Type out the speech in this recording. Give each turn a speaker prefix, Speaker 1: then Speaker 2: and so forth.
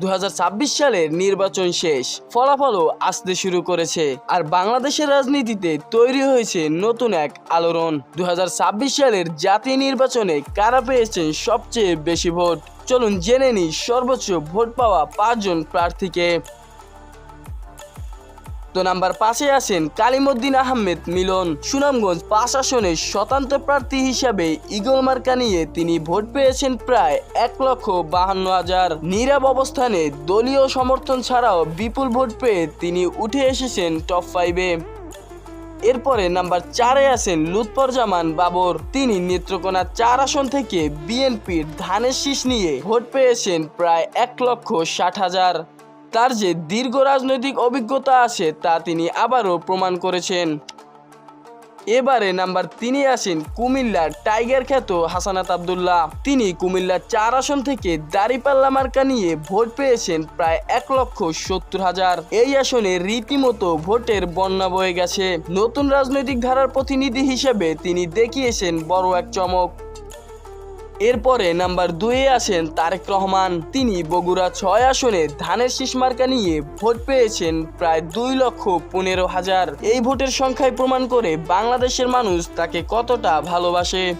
Speaker 1: দু হাজার ছাব্বিশ সালের নির্বাচন শেষ। ফলাফলও আসতে শুরু করেছে। আর বাংলাদেশের রাজনীতিতে তৈরি হয়েছে নতুন এক আলোড়ন। দু হাজার ছাব্বিশ সালের জাতীয় নির্বাচনে কারা পেয়েছেন সবচেয়ে বেশি ভোট? চলুন জেনে নিই সর্বোচ্চ ভোট পাওয়া পাঁচজন প্রার্থীকে। তো নাম্বার পাঁচে আছেন কালিমুদ্দিন আহমেদ মিলন। সুনামগঞ্জ পাঁচ আসনের স্বতন্ত্র প্রার্থী হিসাবে ইগল মার্কা নিয়ে তিনি ভোট পেয়েছেন প্রায় এক লক্ষ বাহান্ন হাজার। নীরব অবস্থানে দলীয় সমর্থন ছাড়াও বিপুল ভোট পেয়ে তিনি উঠে এসেছেন টপ ফাইভে এরপরে নাম্বার চারে আছেন লুৎফর জামান বাবর। তিনি নেত্রকোনা চার আসন থেকে বিএনপির ধানের শীষ নিয়ে ভোট পেয়েছেন প্রায় এক লক্ষ ষাট হাজার। তার যে দীর্ঘ রাজনৈতিক অভিজ্ঞতা আছে তা তিনি আবারও প্রমাণ করেছেন। এবারে নাম্বার তিনি আসেন কুমিল্লার টাইগার খ্যাত হাসানাত আবদুল্লাহ। তিনি কুমিল্লার চার আসন থেকে দাড়িপাল্লা মার্কা নিয়ে ভোট পেয়েছেন প্রায় এক লক্ষ সত্তর হাজার। এই আসনে রীতিমতো ভোটের বন্যা বয়ে গেছে। নতুন রাজনৈতিক ধারার প্রতিনিধি হিসেবে তিনি দেখিয়েছেন বড় এক চমক। এরপরে নাম্বার দুয়ে আসেন তারেক রহমান। তিনি বগুড়া ছয় আসনে ধানের শীষ মার্কা নিয়ে ভোট পেয়েছেন প্রায় দুই লক্ষ পনেরো হাজার। এই ভোটের সংখ্যায় প্রমাণ করে বাংলাদেশের মানুষ তাকে কতটা ভালোবাসে।